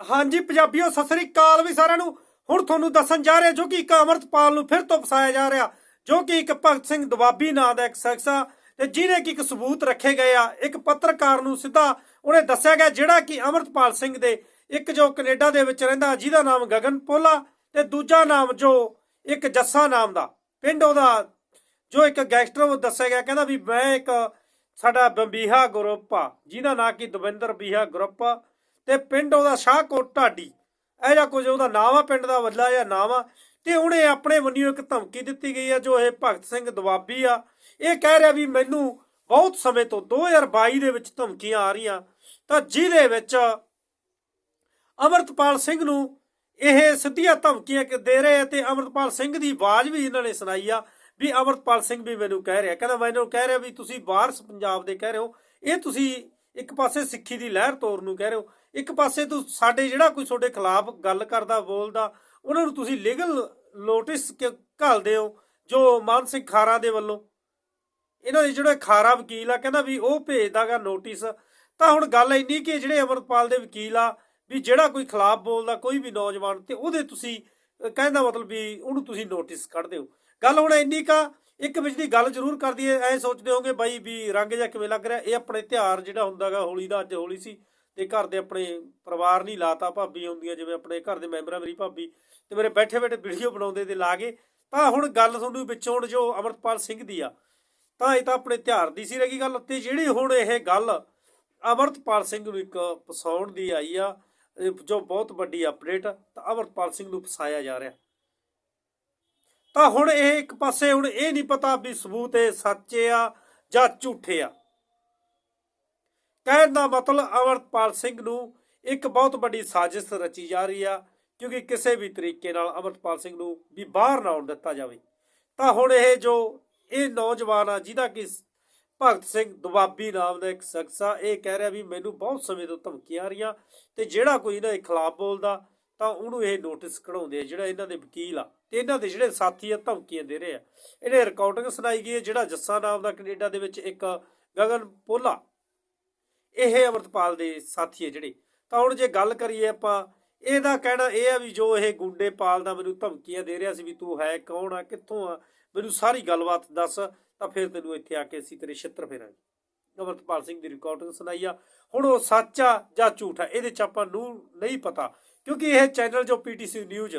ਹਾਂਜੀ, ਪੰਜਾਬੀਓ, ਸਤਿ ਸ੍ਰੀ ਅਕਾਲ ਵੀ ਸਾਰਿਆਂ ਨੂੰ। ਹੁਣ ਤੁਹਾਨੂੰ ਦੱਸਣ ਜਾ ਰਿਹਾ ਜੋ ਕਿ ਇੱਕ ਅਮਰਤਪਾਲ ਨੂੰ ਫਿਰ ਤੋਂ ਫਸਾਇਆ ਜਾ ਰਿਹਾ, ਜੋ ਕਿ ਇੱਕ ਭਗਤ ਸਿੰਘ ਦਵਾਬੀ ਨਾਂ ਦਾ ਇੱਕ ਸ਼ਖਸ ਆ ਤੇ ਜਿਹਨੇ ਕਿ ਇੱਕ ਸਬੂਤ ਰੱਖੇ ਗਏ ਆ। ਇੱਕ ਪੱਤਰਕਾਰ ਨੂੰ ਸਿੱਧਾ ਉਹਨੇ ਦੱਸਿਆ ਗਿਆ ਜਿਹੜਾ ਕਿ ਅਮਰਤਪਾਲ ਸਿੰਘ ਦੇ ਇੱਕ ਜੋ ਕੈਨੇਡਾ ਦੇ ਵਿੱਚ ਰਹਿੰਦਾ, ਜਿਹਦਾ ਨਾਮ ਗਗਨ ਪੋਲਾ ਤੇ ਦੂਜਾ ਨਾਮ ਜੋ ਇੱਕ ਜੱਸਾ ਨਾਮ ਦਾ। ਪਿੰਡ ਉਹਦਾ ਜੋ ਇੱਕ ਗੈਂਗਸਟਰ ਉਹ ਦੱਸਿਆ ਗਿਆ, ਕਹਿੰਦਾ ਵੀ ਮੈਂ ਇੱਕ ਸਾਡਾ ਬੰਬੀਹਾ ਗਰੁੱਪ ਆ, ਜਿਹਦਾ ਨਾਂ ਕਿ ਦਵਿੰਦਰ ਬੀਹਾ ਗਰੁੱਪ ਆ। ਤੇ ਪਿੰਡ ਉਹਦਾ ਸ਼ਾਹਕੋਟ ਢਾਡੀ। ਇਹ ਜਾਂ ਕੁਝ ਉਹਦਾ ਨਾਮ ਆ, ਪਿੰਡ ਦਾ ਵੱਲਾ ਜਾਂ ਨਾਮ ਆ। ਤੇ ਉਹਨੇ ਆਪਣੇ ਵੱਲੋਂ ਇੱਕ ਧਮਕੀ ਦਿੱਤੀ ਗਈ ਆ, ਜੋ ਇਹ ਭਗਤ ਸਿੰਘ ਦਵਾਬੀ ਆ। ਇਹ ਕਹਿ ਰਿਹਾ ਵੀ ਮੈਨੂੰ ਬਹੁਤ ਸਮੇਂ ਤੋਂ 2022 ਦੇ ਵਿੱਚ ਧਮਕੀਆਂ ਆ ਰਹੀਆਂ। ਤਾਂ ਜਿਹਦੇ ਵਿੱਚ ਅਮਰਤਪਾਲ ਸਿੰਘ ਨੂੰ ਇਹ ਸਿੱਧੀਆਂ ਧਮਕੀਆਂ ਕਿ ਦੇ ਰਹੇ ਆ ਤੇ ਅਮਰਤਪਾਲ ਸਿੰਘ ਦੀ ਆਵਾਜ਼ ਵੀ ਇਹਨਾਂ ਨੇ ਸੁਣਾਈ ਆ ਵੀ ਅਮਰਤਪਾਲ ਸਿੰਘ ਵੀ ਮੈਨੂੰ ਕਹਿ ਰਿਹਾ। ਕਹਿੰਦਾ ਮੈਨੂੰ ਕਹਿ ਰਿਹਾ ਵੀ ਤੁਸੀਂ ਵਾਰਸ ਪੰਜਾਬ ਦੇ ਕਹਿ ਰਹੇ ਹੋ। ਇਹ ਤੁਸੀਂ ਇੱਕ ਪਾਸੇ ਸਿੱਖੀ ਦੀ ਲਹਿਰ ਤੋਰਨ ਨੂੰ ਕਹਿ ਰਹੇ ਹੋ। ਇੱਕ ਪਾਸੇ ਤੂੰ ਸਾਡੇ ਜਿਹੜਾ ਕੋਈ ਤੁਹਾਡੇ ਖਿਲਾਫ ਗੱਲ ਕਰਦਾ, ਬੋਲਦਾ, ਉਹਨਾਂ ਨੂੰ ਤੁਸੀਂ ਲੀਗਲ ਨੋਟਿਸ ਘਾਲਦੇ ਹੋ ਜੋ ਮਾਨ ਸਿੰਘ ਖਾਰਾ ਦੇ ਵੱਲੋਂ? ਇਹਨਾਂ ਦੇ ਜਿਹੜੇ ਖਾਰਾ ਵਕੀਲ ਆ, ਕਹਿੰਦਾ ਵੀ ਉਹ ਭੇਜਦਾਗਾ ਨੋਟਿਸ ਤਾਂ ਹੁਣ ਗੱਲ ਇੰਨੀ ਕਿ ਜਿਹੜੇ ਅਮਰਪਾਲ ਦੇ ਵਕੀਲ ਆ, ਵੀ ਜਿਹੜਾ ਕੋਈ ਖਿਲਾਫ ਬੋਲਦਾ, ਕੋਈ ਵੀ ਨੌਜਵਾਨ, ਤੇ ਉਹਦੇ ਤੁਸੀਂ ਕਹਿੰਦਾ ਮਤਲਬ ਵੀ ਉਹਨੂੰ ਤੁਸੀਂ ਨੋਟਿਸ ਕੱਢ ਦਿਓ। ਗੱਲ ਹੁਣ ਇੰਨੀ ਕਾ ਇੱਕ ਵਿੱਚ ਗੱਲ ਜ਼ਰੂਰ ਕਰਦੀ ਐ ਐ ਸੋਚਦੇ ਹੋਗੇ ਬਾਈ ਵੀ ਰੰਗ ਜਾਂ ਕਿਵੇਂ ਲੱਗ ਰਿਹਾ, ਇਹ ਆਪਣੇ ਤਿਉਹਾਰ ਜਿਹੜਾ ਹੁੰਦਾਗਾ, ਹੋਲੀ ਦਾ ਅੱਜ ਹੋਲੀ ਸੀ। ਤੇ ਘਰ ਦੇ ਆਪਣੇ ਪਰਿਵਾਰ ਨਹੀਂ ਲਾਤਾ ਭਾਬੀ ਹੁੰਦੀਆਂ ਜਿਵੇਂ ਆਪਣੇ ਘਰ ਦੇ ਮੈਂਬਰਾਂ ਮੇਰੀ ਭਾਬੀ, ਤੇ ਮੇਰੇ ਬੈਠੇ ਬੈਠੇ ਵੀਡੀਓ ਬਣਾਉਂਦੇ ਤੇ ਲਾ ਗਏ। ਤਾਂ ਹੁਣ ਗੱਲ ਤੁਹਾਨੂੰ ਵਿੱਚੋਂ ਹੁਣ ਜੋ ਅਮਰਪਾਲ ਸਿੰਘ ਦੀ ਆ, ਤਾਂ ਇਹ ਤਾਂ ਆਪਣੇ ਤਿਉਹਾਰ ਦੀ ਸੀ ਰਹੀ ਗੱਲ, ਤੇ ਜਿਹੜੀ ਹੁਣ ਇਹ ਗੱਲ ਅਮਰਤਪਾਲ ਸਿੰਘ ਨੂੰ ਇੱਕ ਫਸਾਉਣ ਦੀ ਆਈ ਆ ਜੋ ਬਹੁਤ ਵੱਡੀ ਅਪਡੇਟ ਤਾਂ ਅਮਰਤਪਾਲ ਸਿੰਘ ਨੂੰ ਫਸਾਇਆ ਜਾ ਰਿਹਾ। ਤਾਂ ਹੁਣ ਇਹ ਇੱਕ ਪਾਸੇ ਹੁਣ ਇਹ ਨਹੀਂ ਪਤਾ ਵੀ ਸਬੂਤ ਇਹ ਸੱਚੇ ਆ ਜਾਂ ਝੂਠੇ ਆ। ਕਹਿਣ ਦਾ ਮਤਲਬ ਅਮਰਤਪਾਲ ਸਿੰਘ ਨੂੰ ਇੱਕ ਬਹੁਤ ਵੱਡੀ ਸਾਜ਼ਿਸ਼ ਰਚੀ ਜਾ ਰਹੀ ਆ, ਕਿਉਂਕਿ ਕਿਸੇ ਵੀ ਤਰੀਕੇ ਨਾਲ ਅਮਰਤਪਾਲ ਸਿੰਘ ਨੂੰ ਵੀ ਬਾਹਰ ਨਾ ਆਉਣ ਦਿੱਤਾ ਜਾਵੇ। ਤਾਂ ਹੁਣ ਇਹ ਜੋ ਇਹ ਨੌਜਵਾਨ ਆ, ਜਿਹਦਾ ਕਿ ਭਗਤ ਸਿੰਘ ਦੁਆਬੀ ਨਾਮ ਦਾ ਇੱਕ ਸ਼ਖਸ ਆ, ਇਹ ਕਹਿ ਰਿਹਾ ਵੀ ਮੈਨੂੰ ਬਹੁਤ ਸਮੇਂ ਤੋਂ ਧਮਕੀਆਂ ਆ ਰਹੀਆਂ ਤੇ ਜਿਹੜਾ ਕੋਈ ਇਹਨਾਂ ਦੇ ਖਿਲਾਫ ਬੋਲਦਾ, ਤਾਂ ਉਹਨੂੰ ਇਹ ਨੋਟਿਸ ਕਢਾਉਂਦੇ ਆ, ਜਿਹੜਾ ਇਹਨਾਂ ਦੇ ਵਕੀਲ ਆ ਤੇ ਇਹਨਾਂ ਦੇ ਜਿਹੜੇ ਸਾਥੀ ਆ, ਧਮਕੀਆਂ ਦੇ ਰਹੇ ਆ। ਇਹਨੇ ਰਿਕਾਰਡਿੰਗ ਸੁਣਾਈ ਗਈ ਹੈ ਜਿਹੜਾ ਜੱਸਾ ਨਾਮ ਦਾ ਕੈਨੇਡਾ ਦੇ ਵਿੱਚ ਇੱਕ ਗਗਨ ਪੋਲਾ ਇਹ ਅਮਰਤਪਾਲ ਦੇ ਸਾਥੀ ਹੈ ਜਿਹੜੇ। ਤਾਂ ਹੁਣ ਜੇ ਗੱਲ ਕਰੀਏ ਆਪਾਂ, ਇਹਦਾ ਕਹਿਣਾ ਇਹ ਆ ਵੀ ਜੋ ਇਹ ਗੁੰਡੇ ਪਾਲਦਾ ਮੈਨੂੰ ਧਮਕੀਆਂ ਦੇ ਰਿਹਾ ਸੀ ਵੀ ਤੂੰ ਹੈ, ਕੌਣ ਆ, ਕਿੱਥੋਂ ਆ, ਮੈਨੂੰ ਸਾਰੀ ਗੱਲਬਾਤ ਦੱਸ, ਤਾਂ ਫਿਰ ਤੈਨੂੰ ਇੱਥੇ ਆ ਕੇ ਅਸੀਂ ਤੇਰੇ ਛਿੱਤਰ ਫੇਰਾਂਗੇ। ਅਮਰਤਪਾਲ ਸਿੰਘ ਦੀ ਰਿਕਾਰਡਿੰਗ ਸੁਣਾਈ ਆ। ਹੁਣ ਉਹ ਸੱਚ ਆ ਜਾਂ ਝੂਠ ਆ, ਇਹਦੇ ਚ ਆਪਾਂ ਨੂੰ ਨਹੀਂ ਪਤਾ, ਕਿਉਂਕਿ ਇਹ ਚੈਨਲ ਜੋ ਪੀਟੀਸੀ ਨਿਊਜ਼,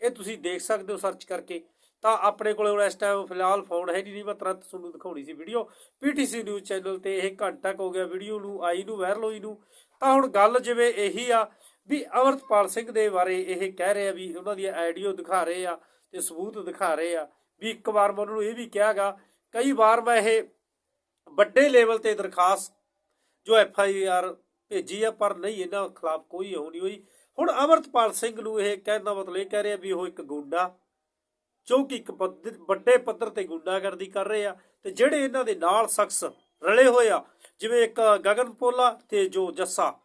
ਇਹ ਤੁਸੀਂ ਦੇਖ ਸਕਦੇ ਹੋ ਸਰਚ ਕਰਕੇ। ਤਾਂ ਆਪਣੇ ਕੋਲ ਹੁਣ ਇਸ ਟਾਈਮ ਫਿਲਹਾਲ ਫੋਨ ਹੈ ਨਹੀਂ ਨਹੀਂ, ਮੈਂ ਤੁਰੰਤ ਤੁਹਾਨੂੰ ਦਿਖਾਉਣੀ ਸੀ ਵੀਡੀਓ ਪੀਟੀਸੀ ਨਿਊਜ਼ ਚੈਨਲ ਤੇ ਇਹ ਘੰਟਾ ਕੁ ਹੋ ਗਿਆ ਵੀਡੀਓ ਨੂੰ, ਆਈ ਨੂੰ ਵਾਇਰਲ ਹੋਈ ਨੂੰ। ਤਾਂ ਹੁਣ ਗੱਲ ਜਿਵੇਂ ਇਹੀ ਆ ਵੀ ਅਮਰਤਪਾਲ ਸਿੰਘ ਦੇ ਬਾਰੇ ਇਹ ਕਹਿ ਰਹੇ ਆ ਵੀ ਉਹਨਾਂ ਦੀਆਂ ਆਈਡੀਓ ਦਿਖਾ ਰਹੇ ਆ ਤੇ ਸਬੂਤ ਦਿਖਾ ਰਹੇ ਆ। ਵੀ ਇੱਕ ਵਾਰ ਮੈਂ ਉਹਨਾਂ ਨੂੰ ਇਹ ਵੀ ਕਿਹਾਗਾ, ਕਈ ਵਾਰ ਮੈਂ ਇਹ ਵੱਡੇ ਲੈਵਲ ਤੇ ਦਰਖਾਸਤ ਜੋ ਐਫ ਆਈ ਆਰ ਭੇਜੀ ਆ, ਪਰ ਨਹੀਂ, ਇਹਨਾਂ ਖਿਲਾਫ ਕੋਈ ਹੋ ਨਹੀਂ ਹੋਈ। ਹੁਣ ਅਮਰਤਪਾਲ ਸਿੰਘ ਨੂੰ ਇਹ ਕਹਿਣ ਦਾ ਮਤਲਬ ਇਹ ਕਹਿ ਰਿਹਾ ਵੀ ਉਹ ਇੱਕ ਗੁੰਡਾ ਜੋ ਕਿ ਇੱਕ ਪੱਧ- ਵੱਡੇ ਪੱਧਰ ਤੇ ਗੁੰਡਾਗਰਦੀ ਕਰ ਰਹੇ ਆ ਤੇ ਜਿਹੜੇ ਇਹਨਾਂ ਦੇ ਨਾਲ ਸ਼ਖਸ ਰਲੇ ਹੋਏ ਆ, ਜਿਵੇਂ ਇੱਕ ਗਗਨ ਪੋਲਾ ਤੇ ਜੋ ਜੱਸਾ,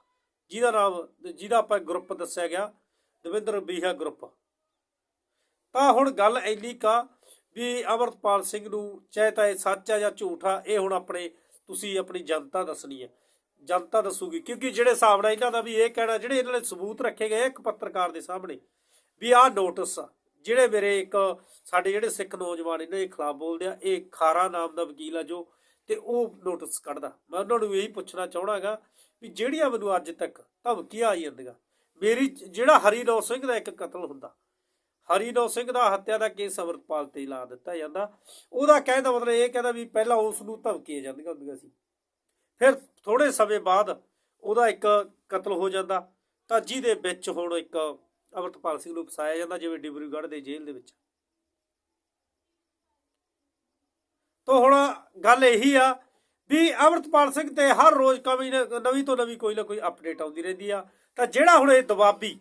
ਜਿਹਦਾ ਨਾਮ, ਜਿਹਦਾ ਆਪਾਂ ਗਰੁੱਪ ਦੱਸਿਆ ਗਿਆ, ਦਵਿੰਦਰ ਬੀਹਾ ਗਰੁੱਪ ਤਾਂ ਹੁਣ ਗੱਲ ਇੰਨੀ ਕਾ ਵੀ ਅਮਰਤਪਾਲ ਸਿੰਘ ਨੂੰ ਚਾਹੇ ਤਾਂ ਇਹ ਸੱਚ ਆ ਜਾਂ ਝੂਠ ਆ, ਇਹ ਹੁਣ ਆਪਣੇ, ਤੁਸੀਂ ਆਪਣੀ ਜਨਤਾ ਦੱਸਣੀ ਹੈ ਜਨਤਾ ਦੱਸੂਗੀ, ਕਿਉਂਕਿ ਜਿਹੜੇ ਹਿਸਾਬ ਨਾਲ ਇਹਨਾਂ ਦਾ ਵੀ ਇਹ ਕਹਿਣਾ, ਜਿਹੜੇ ਇਹਨਾਂ ਨੇ ਸਬੂਤ ਰੱਖੇ ਗਏ ਇੱਕ ਪੱਤਰਕਾਰ ਦੇ ਸਾਹਮਣੇ, ਵੀ ਆਹ ਨੋਟਿਸ ਆ। ਜਿਹੜੇ ਮੇਰੇ ਇੱਕ ਸਾਡੇ ਜਿਹੜੇ ਸਿੱਖ ਨੌਜਵਾਨ ਇਹਨਾਂ ਦੇ ਖਿਲਾਫ ਬੋਲਦੇ ਆ, ਇਹ ਖਾਰਾ ਨਾਮ ਦਾ ਵਕੀਲ ਆ ਜੋ, ਤੇ ਉਹ ਨੋਟਿਸ ਕੱਢਦਾ। ਮੈਂ ਉਹਨਾਂ ਨੂੰ ਇਹੀ ਪੁੱਛਣਾ ਚਾਹਣਾਗਾ ਵੀ ਜਿਹੜੀਆਂ ਮੈਨੂੰ ਅੱਜ ਤੱਕ ਧਮਕੀਆਂ ਆਈ ਜਾਂਦੀਆਂ ਮੇਰੀ ਜਿਹੜਾ ਹਰੀਨੌ ਸਿੰਘ ਦਾ ਇੱਕ ਕਤਲ ਹੁੰਦਾ ਹਰੀਨੌ ਸਿੰਘ ਦਾ ਹੱਤਿਆ ਦਾ ਕੇਸ ਅਮਰਪਾਲ ਤੇ ਲਾ ਦਿੱਤਾ ਜਾਂਦਾ। ਉਹਦਾ ਕਹਿਣ ਦਾ ਮਤਲਬ ਇਹ ਕਹਿੰਦਾ ਵੀ ਪਹਿਲਾਂ ਉਸ ਨੂੰ ਧਮਕੀਆਂ ਜਾਂਦੀਆਂ ਹੁੰਦੀਆਂ ਸੀ। ਫਿਰ ਥੋੜੇ ਸਮੇਂ ਬਾਅਦ ਉਹਦਾ ਇੱਕ ਕਤਲ ਹੋ ਜਾਂਦਾ, ਤਾਂ ਜਿਹਦੇ ਵਿੱਚ ਹੁਣ ਇੱਕ ਅਮਰਤਪਾਲ ਸਿੰਘ ਨੂੰ ਫਸਾਇਆ ਜਾਂਦਾ, ਜਿਵੇਂ ਡਿਬਰੂਗੜ੍ਹ ਦੇ ਜੇਲ੍ਹ ਦੇ ਵਿੱਚ। ਤਾਂ ਹੁਣ ਗੱਲ ਇਹੀ ਆ ਵੀ ਅਮਰਤਪਾਲ ਸਿੰਘ ਤੇ ਹਰ ਰੋਜ਼ ਕਵੀ ਨਵੀਂ ਤੋਂ ਨਵੀਂ ਕੋਈ ਨਾ ਕੋਈ ਅਪਡੇਟ ਆਉਂਦੀ ਰਹਿੰਦੀ ਆ। ਤਾਂ ਜਿਹੜਾ ਹੁਣ ਇਹ ਦਬਾਬੀ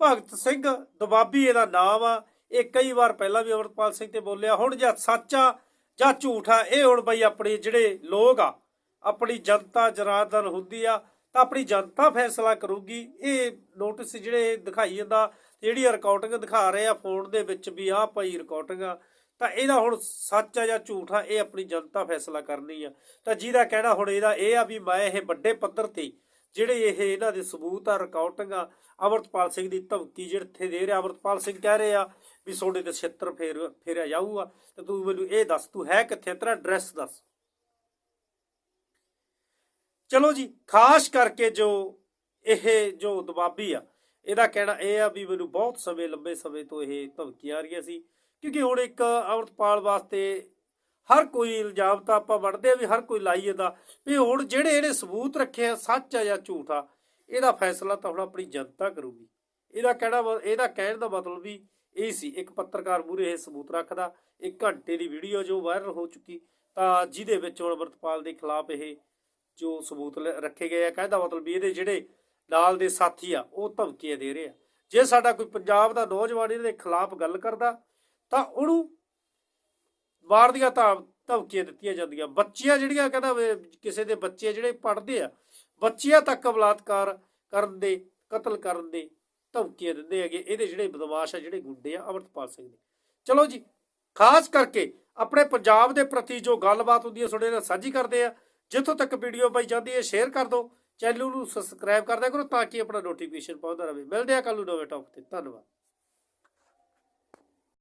ਭਗਤ ਸਿੰਘ ਦਬਾਬੀ ਇਹਦਾ ਨਾਮ ਆ, ਇਹ ਕਈ ਵਾਰ ਪਹਿਲਾਂ ਵੀ ਅਮਰਤਪਾਲ ਸਿੰਘ ਤੇ ਬੋਲਿਆ, ਹੁਣ ਜਾਂ ਸੱਚ ਆ ਜਾਂ ਝੂਠ ਆ, ਇਹ ਹੁਣ ਬਈ ਆਪਣੇ ਜਿਹੜੇ ਲੋਕ ਆ, ਆਪਣੀ ਜਨਤਾ ਜਰਾਦਨ ਹੁੰਦੀ ਆ ਤਾਂ ਆਪਣੀ ਜਨਤਾ ਫੈਸਲਾ ਕਰੂਗੀ। ਇਹ ਨੋਟਿਸ ਜਿਹੜੇ ਦਿਖਾਈ ਜਾਂਦਾ, ਜਿਹੜੀ ਰਿਕਾਰਡਿੰਗ ਦਿਖਾ ਰਹੇ ਆ ਫੋਨ ਦੇ ਵਿੱਚ ਵੀ ਆਹ ਭਾਈ ਰਿਕਾਰਡਿੰਗ ਆ, ਤਾਂ ਇਹਦਾ ਹੁਣ ਸੱਚ ਆ ਜਾਂ ਝੂਠ ਆ, ਇਹ ਆਪਣੀ ਜਨਤਾ ਫੈਸਲਾ ਕਰਨੀ ਆ। ਤਾਂ ਜਿਹਦਾ ਕਹਿਣਾ ਹੁਣ ਇਹਦਾ ਇਹ ਆ ਵੀ ਮੈਂ ਇਹ ਵੱਡੇ ਪੱਧਰ ਤੇ ਜਿਹੜੇ ਇਹ ਇਹਨਾਂ ਦੇ ਸਬੂਤ ਆ ਰਿਕਾਰਡਿੰਗਾਂ ਅਮਰਤਪਾਲ ਸਿੰਘ ਦੀ ਧਮਕੀ ਜਿਹੜੇ ਦੇ ਰਿਹਾ, ਅਮਰਤਪਾਲ ਸਿੰਘ ਕਹਿ ਰਹੇ ਆ ਵੀ ਤੁਹਾਡੇ ਤੇ ਛੇਤਰ ਫੇਰ, ਫੇਰਿਆ ਜਾਊਗਾ। ਤੇ ਤੂੰ ਮੈਨੂੰ ਇਹ ਦੱਸ, ਤੂੰ ਹੈ ਕਿੱਥੇ? ਤੇਰਾ ਐਡਰੈਸ ਦੱਸ। ਚਲੋ ਜੀ, ਖਾਸ ਕਰਕੇ ਜੋ ਇਹ ਜੋ ਦਬਾਬੀ ਆ, ਇਹਦਾ ਕਹਿਣਾ ਇਹ ਆ ਵੀ ਮੈਨੂੰ ਬਹੁਤ ਸਮੇਂ, ਲੰਬੇ ਸਮੇਂ ਤੋਂ ਇਹ ਧਮਕੀਆਂ ਆ ਰਹੀਆਂ ਸੀ। ਕਿਉਂਕਿ ਹੁਣ ਇੱਕ ਅਮਰਤਪਾਲ ਵਾਸਤੇ ਹਰ ਕੋਈ ਇਲਜ਼ਾਮ ਤਾਂ ਆਪਾਂ ਵੜਦੇ ਆ ਵੀ ਹਰ ਕੋਈ ਲਾਈ ਜਾਂਦਾ, ਵੀ ਹੁਣ ਜਿਹੜੇ ਇਹਨੇ ਸਬੂਤ ਰੱਖੇ ਆ, ਸੱਚ ਆ ਜਾਂ ਝੂਠ ਆ, ਇਹਦਾ ਫੈਸਲਾ ਤਾਂ ਹੁਣ ਆਪਣੀ ਜਨਤਾ ਕਰੂਗੀ। ਇਹਦਾ ਕਹਿਣਾ ਇਹਦਾ ਕਹਿਣ ਦਾ ਮਤਲਬ ਵੀ ਇਹ ਸੀ, ਇੱਕ ਪੱਤਰਕਾਰ ਮੂਰੇ ਇਹ ਸਬੂਤ ਰੱਖਦਾ, ਇੱਕ ਘੰਟੇ ਦੀ ਵੀਡੀਓ ਜੋ ਵਾਇਰਲ ਹੋ ਚੁੱਕੀ, ਤਾਂ ਜਿਹਦੇ ਵਿੱਚ ਹੁਣ ਅਮਰਤਪਾਲ ਦੇ ਖਿਲਾਫ ਇਹ ਜੋ ਸਬੂਤ ਰੱਖੇ ਗਏ ਆ, ਕਹਿੰਦਾ ਮਤਲਬ ਵੀ ਇਹਦੇ ਜਿਹੜੇ ਨਾਲ ਦੇ ਸਾਥੀ ਆ, ਉਹ ਧਮਕੀਆਂ ਦੇ ਰਹੇ ਆ। ਜੇ ਸਾਡਾ ਕੋਈ ਪੰਜਾਬ ਦਾ ਨੌਜਵਾਨ ਇਹਦੇ ਖਿਲਾਫ ਗੱਲ ਕਰਦਾ, ਤਾਂ ਉਹਨੂੰ ਬਾਹਰ ਦੀਆਂ ਧਮਕੀਆਂ ਦਿੱਤੀਆਂ ਜਾਂਦੀਆਂ। ਬੱਚੀਆਂ ਜਿਹੜੀਆਂ, ਕਹਿੰਦਾ ਕਿਸੇ ਦੇ ਬੱਚੇ ਜਿਹੜੇ ਪੜ੍ਹਦੇ ਆ, ਬੱਚੀਆਂ ਤੱਕ ਬਲਾਤਕਾਰ ਕਰਨ ਦੇ, ਕਤਲ ਕਰਨ ਦੇ ਧਮਕੀਆਂ ਦਿੰਦੇ ਹੈਗੇ। ਇਹਦੇ ਜਿਹੜੇ ਬਦਮਾਸ਼ ਆ, ਜਿਹੜੇ ਗੁੰਡੇ ਆ, ਅਮਰਤਪਾਲ ਸਿੰਘ ਦੇ। ਚਲੋ ਜੀ, ਖਾਸ ਕਰਕੇ ਆਪਣੇ ਪੰਜਾਬ ਦੇ ਪ੍ਰਤੀ ਜੋ ਗੱਲਬਾਤ ਹੁੰਦੀ ਹੈ ਤੁਹਾਡੇ ਨਾਲ ਸਾਂਝੀ ਕਰਦੇ ਆ। ਜਿੱਥੋਂ ਤੱਕ ਵੀਡੀਓ ਪਾਈ ਜਾਂਦੀ ਹੈ ਸ਼ੇਅਰ ਕਰ ਦਿਓ ਚੈਨਲ ਨੂੰ ਸਬਸਕ੍ਰਾਈਬ ਕਰ ਕਰੋ ਤਾਂ ਕਿ ਆਪਣਾ ਨੋਟੀਫਿਕੇਸ਼ਨ ਪਹੁੰਚਦਾ ਰਹੇ। ਮਿਲਦੇ ਆ ਕੱਲ ਨੂੰ ਨਵੇਂ ਟੌਪ ਤੇ। ਧੰਨਵਾਦ।